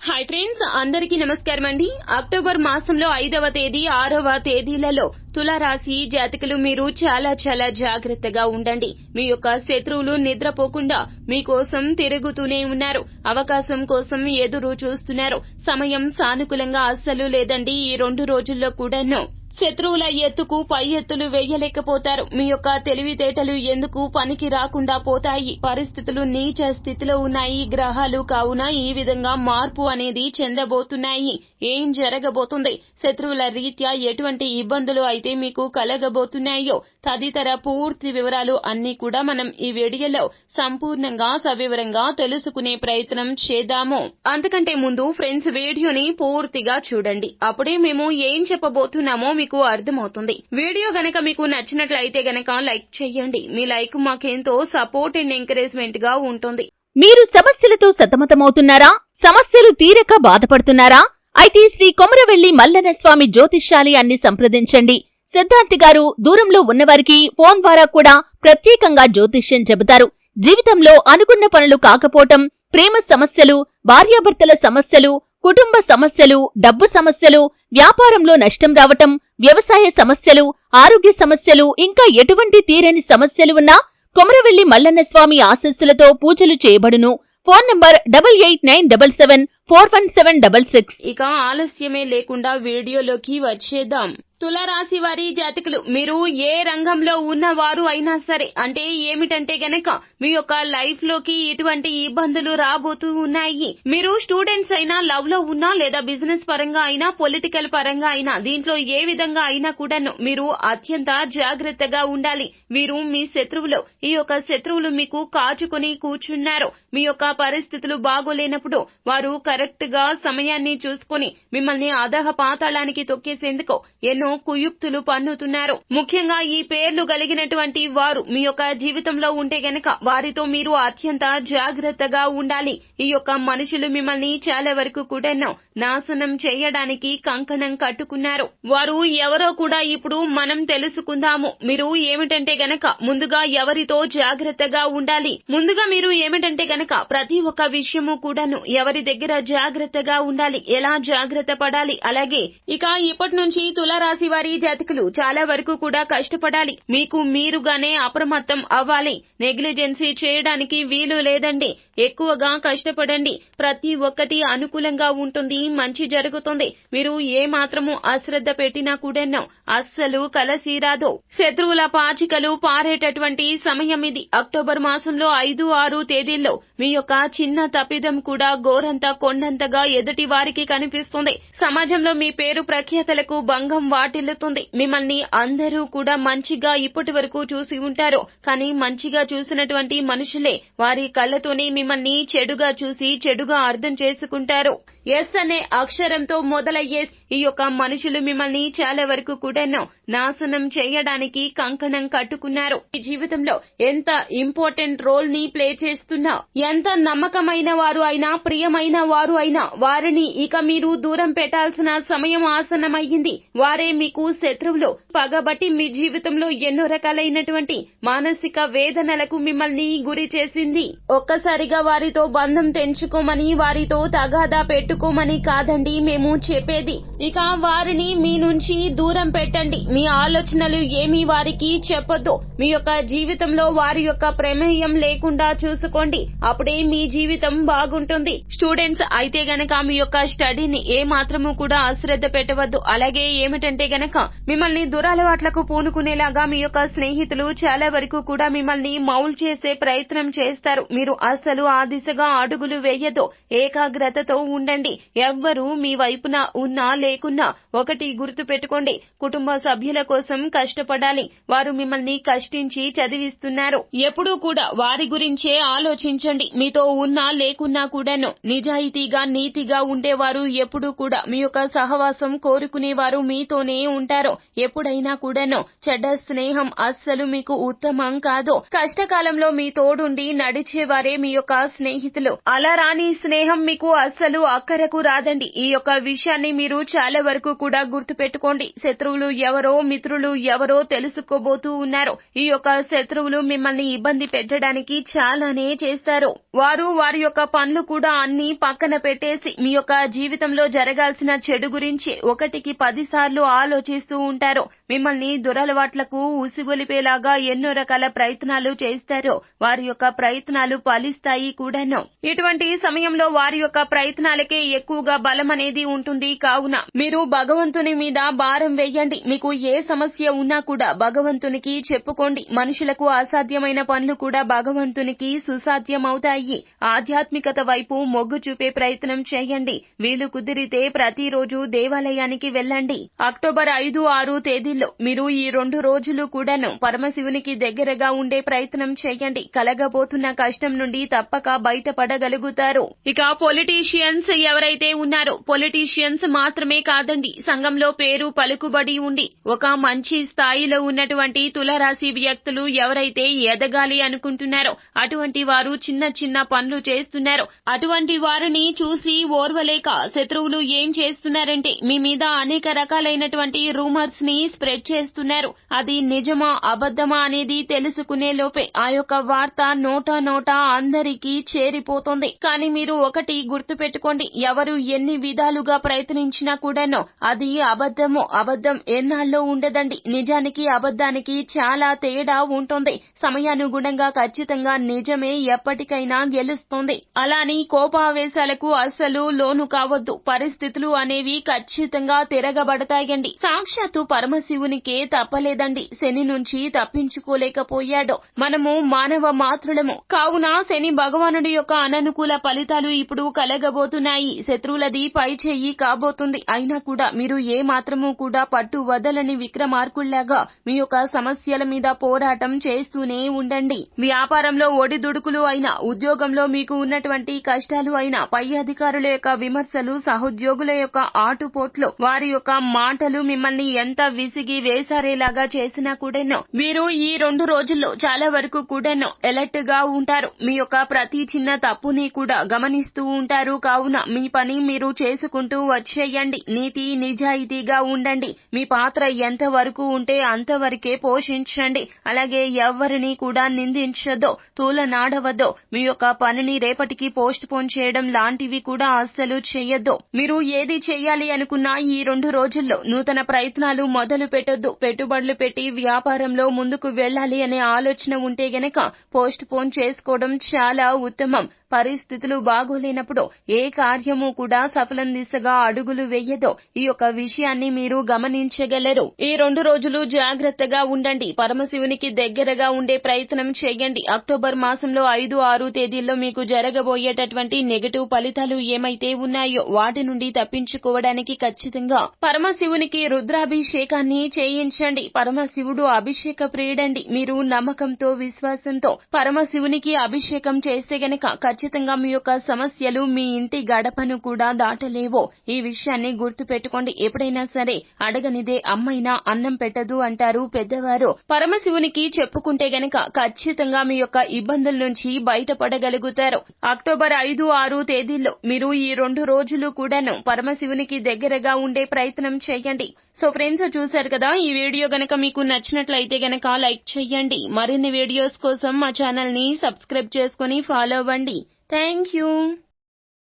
Hi friends అందరికీ నమస్కారం అండి. అక్టోబర్ మాసంలో ఐదవ తేదీ ఆరవ తేదీలలో తులారాశి జాతకులు మీరు చాలా చాలా జాగ్రత్తగా ఉండండి. మీ యొక్క శత్రువులు నిద్రపోకుండా మీకోసం తిరుగుతూనే ఉన్నారు. అవకాశం కోసం ఎదురు చూస్తున్నారు. సమయం సానుకూలంగా అస్సలు లేదండి. ఈ రెండు రోజుల్లో కూడాను శత్రువుల ఎత్తుకు పై ఎత్తులు వేయలేకపోతారు. మీ యొక్క తెలివితేటలు ఎందుకు పనికి రాకుండా పోతాయి? పరిస్థితులు నీచ స్థితిలో ఉన్నాయి. గ్రహాలు కావున ఈ విధంగా మార్పు అనేది చెందబోతున్నాయి. ఏం జరగబోతుంది? శత్రువుల రీత్యా ఎటువంటి ఇబ్బందులు అయితే మీకు కలగబోతున్నాయో? తదితర పూర్తి వివరాలు అన్ని కూడా మనం ఈ వీడియోలో సంపూర్ణంగా సవివరంగా తెలుసుకునే ప్రయత్నం చేద్దాము. అంతకంటే ముందు ఫ్రెండ్స్ వీడియోని పూర్తిగా చూడండి. అప్పుడే మేము ఏం చెప్పబోతున్నామో మీకు అర్థమవుతుంది. వీడియో గనక మీకు నచ్చినట్లయితే గనక లైక్ చేయండి. మీ లైక్ మాకెంతో సపోర్ట్ అండ్ ఎంకరేజ్మెంట్గా ఉంటుంది. మీరు సమస్యలతో సతమతమవుతున్నారా? సమస్యలు తీరక బాధపడుతున్నారా? అయితే శ్రీ కొమరవెల్లి మల్లన స్వామి జ్యోతిష్యాలయాన్ని సంప్రదించండి. సిద్ధాంతి గారు దూరంలో ఉన్నవారికి ఫోన్ ద్వారా కూడా ప్రత్యేకంగా జ్యోతిష్యం చెబుతారు. జీవితంలో అనుకున్న పనులు కాకపోవటం ప్రేమ సమస్యలు భార్యాభర్తల సమస్యలు కుటుంబ సమస్యలు డబ్బు సమస్యలు వ్యాపారంలో నష్టం రావటం వ్యవసాయ సమస్యలు ఆరోగ్య సమస్యలు ఇంకా ఎటువంటి తీరని సమస్యలు ఉన్నా కొమరవెల్లి మల్లన్న స్వామి ఆశస్సులతో పూజలు చేయబడును. Phone number double eight nine double seven four one seven double six. ఇక ఆలస్యమే లేకుండా వీడియోలోకి వచ్చేద్దాం. తులారాశి వారి జాతకులు మీరు ఏ రంగంలో ఉన్నవారు అయినా సరే అంటే ఏమిటంటే గనక మీ యొక్క లైఫ్లోకి ఇటువంటి ఇబ్బందులు రాబోతూ ఉన్నాయి. మీరు స్టూడెంట్స్ అయినా లవ్లో ఉన్నా లేదా బిజినెస్ పరంగా అయినా పొలిటికల్ పరంగా అయినా దీంట్లో ఏ విధంగా అయినా కూడాను మీరు అత్యంత జాగ్రత్తగా ఉండాలి. వీరు మీ శత్రువులు ఈ యొక్క శత్రువులు మీకు కాచుకొని కూర్చున్నారు. మీ యొక్క పరిస్థితులు బాగోలేనప్పుడు వారు కరెక్ట్గా సమయాన్ని చూసుకుని మిమ్మల్ని అధహ పాతాళానికి తొక్కేసేందుకు ఎన్నో కుయుక్తులు పన్నుతున్నారు. ముఖ్యంగా ఈ పేర్లు కలిగినటువంటి వారు మీ యొక్క జీవితంలో ఉంటే గనక వారితో మీరు అత్యంత జాగ్రత్తగా ఉండాలి. ఈ యొక్క మనుషులు మిమ్మల్ని చాలా వరకు కూడా నాశనం చేయడానికి కంకణం కట్టుకున్నారు. వారు ఎవరో కూడా ఇప్పుడు మనం తెలుసుకుందాము. మీరు ఏమిటంటే గనక ముందుగా ఎవరితో జాగ్రత్తగా ఉండాలి. ముందుగా మీరు ఏమిటంటే గనక ప్రతి ఒక్క విషయము కూడాను ఎవరి దగ్గర జాగ్రత్తగా ఉండాలి. ఎలా జాగ్రత్త పడాలి? అలాగే ఇక ఇప్పటి నుంచి తులారాశి వారి జాతకులు చాలా వరకు కూడా కష్టపడాలి. మీకు మీరుగానే అప్రమత్తం అవ్వాలి. నెగ్లిజెన్సీ చేయడానికి వీలు లేదండి. ఎక్కువగా కష్టపడండి. ప్రతి ఒక్కటి అనుకూలంగా ఉంటుంది. మంచి జరుగుతుంది. మీరు ఏ మాత్రము అశ్రద్ధ పెట్టినా కూడాను అస్సలు కలసీరాదు శత్రువుల పాచికలు పారేటటువంటి సమయం ఇది. అక్టోబర్ మాసంలో ఐదు ఆరు తేదీల్లో మీ యొక్క చిన్న తప్పిదం కూడా గోరంత కొండంతగా ఎదుటి వారికి కనిపిస్తుంది. సమాజంలో మీ పేరు ప్రఖ్యాతలకు భంగం వాటిల్లుతుంది మిమ్మల్ని అందరూ కూడా మంచిగా ఇప్పటి వరకు చూసి ఉంటారు. కానీ మంచిగా చూసినటువంటి మనుషులే వారి కళ్ళతోనే మిమ్మల్ని చెడుగా చూసి చెడుగా అర్థం చేసుకుంటారు. ఎస్ అనే అక్షరంతో మొదలయ్యే ఈ యొక్క మనుషులు మిమ్మల్ని చాలా వరకు కూడాను నాశనం చేయడానికి కంకణం కట్టుకున్నారు. ఈ జీవితంలో ఎంత ఇంపార్టెంట్ రోల్ని ప్లే చేస్తున్నా ఎంత నమ్మకమైన వారు అయినా ప్రియమైన వారు అయినా వారిని ఇక మీరు దూరం పెట్టాల్సిన సమయం ఆసనమయ్యింది వారే మీకు శత్రువులు పగబట్టి మీ జీవితంలో ఎన్నో రకాలైనటువంటి మానసిక వేదనలకు మిమ్మల్ని గురి చేసింది. ఒక్కసారిగా వారితో బంధం తెంచుకోమని వారితో తగాదా పెట్టుకోమని కాదండి మేము చెప్పేది. ఇక వారిని మీ నుంచి దూరం పెట్టండి. మీ ఆలోచనలు ఏమీ వారికి చెప్పొద్దు. మీ యొక్క జీవితంలో వారి యొక్క ప్రమేయం లేకుండా చూసుకోండి. అప్పుడే మీ జీవితం బాగుంటుంది. స్టూడెంట్స్ అయితే గనక మీ యొక్క స్టడీని ఏ మాత్రము కూడా అశ్రద్ధ పెట్టవద్దు. అలాగే ఏమిటంటే గనక మిమ్మల్ని దురలవాట్లకు పూనుకునేలాగా మీ యొక్క స్నేహితులు చాలా వరకు కూడా మిమ్మల్ని మౌల్ చేసే ప్రయత్నం చేస్తారు. మీరు అస్సలు ఆ దిశగా అడుగులు వేయదు. ఏకాగ్రతతో ఉండండి. ఎవ్వరూ మీ వైపున ఉన్నా లేకున్నా ఒకటి గుర్తు పెట్టుకోండి. కుటుంబ సభ్యుల కోసం కష్టపడాలి. వారు మిమ్మల్ని కష్టించి చదివిస్తున్నారు. ఎప్పుడూ కూడా వారి గురించే ఆలోచించండి. మీతో ఉన్నా లేకున్నా కూడాను నిజాయితీగా నీతిగా ఉండేవారు ఎప్పుడూ కూడా. మీ యొక్క సహవాసం కోరుకునేవారు మీతోనే చేస్తూనే ఉంటారు. ఎప్పుడైనా కూడాను చెడ్డ స్నేహం అస్సలు మీకు ఉత్తమం కాదు. కష్టకాలంలో మీ తోడుండి నడిచేవారే మీ యొక్క స్నేహితులు. అలా రాని స్నేహం మీకు అస్సలు అక్కరకు రాదండి. ఈ యొక్క విషయాన్ని మీరు చాలా వరకు కూడా గుర్తు పెట్టుకోండి శత్రువులు ఎవరో మిత్రులు ఎవరో తెలుసుకోబోతూ ఉన్నారు. ఈ యొక్క శత్రువులు మిమ్మల్ని ఇబ్బంది పెట్టడానికి చాలానే చేస్తారు. వారు వారి యొక్క పనులు కూడా అన్ని పక్కన పెట్టేసి మీ యొక్క జీవితంలో జరగాల్సిన చెడు గురించి ఒకటికి పది సార్లు ఆలోచిస్తూ ఉంటారు. మిమ్మల్ని దురలవాట్లకు ఉసిగొలిపేలాగా ఎన్నో రకాల ప్రయత్నాలు చేస్తారు. వారి యొక్క ప్రయత్నాలు ఫలిస్తాయి కూడాను. ఇటువంటి సమయంలో వారి యొక్క ప్రయత్నాలకే ఎక్కువగా బలం అనేది ఉంటుంది. కావున మీరు భగవంతుని మీద భారం వేయండి. మీకు ఏ సమస్య ఉన్నా కూడా భగవంతునికి చెప్పుకోండి. మనుషులకు అసాధ్యమైన పనులు కూడా భగవంతునికి సుసాధ్యమవుతాయి. ఆధ్యాత్మికత వైపు మొగ్గు చూపే ప్రయత్నం చేయండి. వీలు కుదిరితే ప్రతిరోజు దేవాలయానికి వెళ్ళండి. అక్టోబర్ అక్టోబర్ ఐదు ఆరు తేదీల్లో మీరు ఈ రెండు రోజులు కూడాను పరమశివునికి దగ్గరగా ఉండే ప్రయత్నం చేయండి. కలగబోతున్న కష్టం నుండి తప్పక బయటపడగలుగుతారు. ఇక పొలిటీషియన్స్ ఎవరైతే ఉన్నారో పొలిటీషియన్స్ మాత్రమే కాదండి సంఘంలో పేరు పలుకుబడి ఉండి ఒక మంచి స్థాయిలో ఉన్నటువంటి తులరాశి వ్యక్తులు ఎవరైతే ఎదగాలి అనుకుంటున్నారో అటువంటి వారు చిన్న చిన్న పనులు చేస్తున్నారు. అటువంటి వారిని చూసి ఓర్వలేక శత్రువులు ఏం చేస్తున్నారంటే మీ మీద అనేక రకాలైనటువంటి రూమర్స్ని స్ప్రెడ్ చేస్తున్నారు. అది నిజమా అబద్ధమా అనేది తెలుసుకునే లోపే ఆ యొక్క వార్త నోటా నోటా అందరికీ చేరిపోతుంది. కానీ మీరు ఒకటి గుర్తు పెట్టుకోండి ఎవరు ఎన్ని విధాలుగా ప్రయత్నించినా కూడాను అది అబద్ధము అబద్ధం ఎన్నాళ్ళలో ఉండదండి. నిజానికి అబద్ధానికి చాలా తేడా ఉంటుంది. సమయానుగుణంగా ఖచ్చితంగా నిజమే ఎప్పటికైనా గెలుస్తుంది. అలాని కోపావేశాలకు అస్సలు లోను కావద్దు. పరిస్థితులు అనేవి ఖచ్చితంగా తిరగబడతాయండి. సాక్షాత్తు పరమశివునికే తప్పలేదండి. శని నుంచి తప్పించుకోలేకపోయాడు. మనము మానవ మాత్రులము కావున శని భగవానుడి యొక్క అననుకూల ఫలితాలు ఇప్పుడు కలగబోతున్నాయి. శత్రువులది పై చెయ్యి కాబోతుంది. అయినా కూడా మీరు ఏ మాత్రము కూడా పట్టు వదలని విక్రమార్కుల్లాగా మీ యొక్క సమస్యల మీద పోరాటం చేస్తూనే ఉండండి. వ్యాపారంలో ఒడిదుడుకులు అయినా ఉద్యోగంలో మీకు ఉన్నటువంటి కష్టాలు అయినా పై అధికారుల యొక్క విమర్శలు సహోద్యోగుల యొక్క ఆటుపోట్లు వారి యొక్క మాటలు మిమ్మల్ని ఎంత విసిగి వేసారేలాగా చేసినా కూడాను మీరు ఈ రెండు రోజుల్లో చాలా వరకు కూడాను ఎలర్ట్గా ఉంటారు. మీ యొక్క ప్రతి చిన్న తప్పుని కూడా గమనిస్తూ ఉంటారు. కావున మీ పని మీరు చేసుకుంటూ వచ్చేయండి. నీతి నిజాయితీగా ఉండండి. మీ పాత్ర ఎంత వరకు ఉంటే అంతవరకే పోషించండి. అలాగే ఎవరిని కూడా నిందించదో తూలనాడవద్దో మీ యొక్క పనిని రేపటికి పోస్ట్ పోన్ చేయడం లాంటివి కూడా అస్సలు చేయొద్దు. మీరు ఏది చేయాలి అనుకున్నా ఈ రెండు రోజుల్లో నూతన ప్రయత్నాలు మొదలు పెట్టొద్దు. పెట్టుబడులు పెట్టి వ్యాపారంలో ముందుకు వెళ్ళాలి అనే ఆలోచన ఉంటే గనక పోస్ట్ పోన్ చేసుకోవడం చాలా ఉత్తమం. పరిస్థితులు బాగోలేనప్పుడు ఏ కార్యము కూడా సఫలం దిశగా అడుగులు వేయదో. ఈ యొక్క విషయాన్ని మీరు గమనించగలరు. ఈ రెండు రోజులు జాగ్రత్తగా ఉండండి. పరమశివునికి దగ్గరగా ఉండే ప్రయత్నం చేయండి. అక్టోబర్ మాసంలో ఐదు ఆరు తేదీల్లో మీకు జరగబోయేటటువంటి నెగటివ్ ఫలితాలు ఏమైతే ఉన్నాయో వాటి నుండి తప్పించుకోవడానికి ఖచ్చితంగా పరమశివునికి రుద్రాభిషేకాన్ని చేయించండి. పరమశివుడు అభిషేక ప్రియుడండి. మీరు నమ్మకంతో విశ్వాసంతో పరమశివునికి అభిషేకం చేస్తే గనక ఖచ్చితంగా మీ యొక్క సమస్యలు మీ ఇంటి గడపను కూడా దాటలేవో. ఈ విషయాన్ని గుర్తు పెట్టుకోండి ఎప్పుడైనా సరే అడగనిదే అమ్మైనా అన్నం పెట్టదు అంటారు పెద్దవారు. పరమశివునికి చెప్పుకుంటే గనక ఖచ్చితంగా మీ యొక్క ఇబ్బందుల నుంచి బయటపడగలుగుతారు. అక్టోబర్ ఐదు ఆరు తేదీల్లో మీరు ఈ రెండు రోజులు కూడాను పరమశివునికి దగ్గరగా ఉండే ప్రయత్నం చేయండి. సో ఫ్రెండ్స్ చూశారు కదా ఈ వీడియో గనక మీకు నచ్చినట్లయితే గనక లైక్ చేయండి. మరిన్ని వీడియోస్ కోసం మా ఛానల్ని సబ్స్క్రైబ్ చేసుకుని ఫాలో అవ్వండి. Thank you.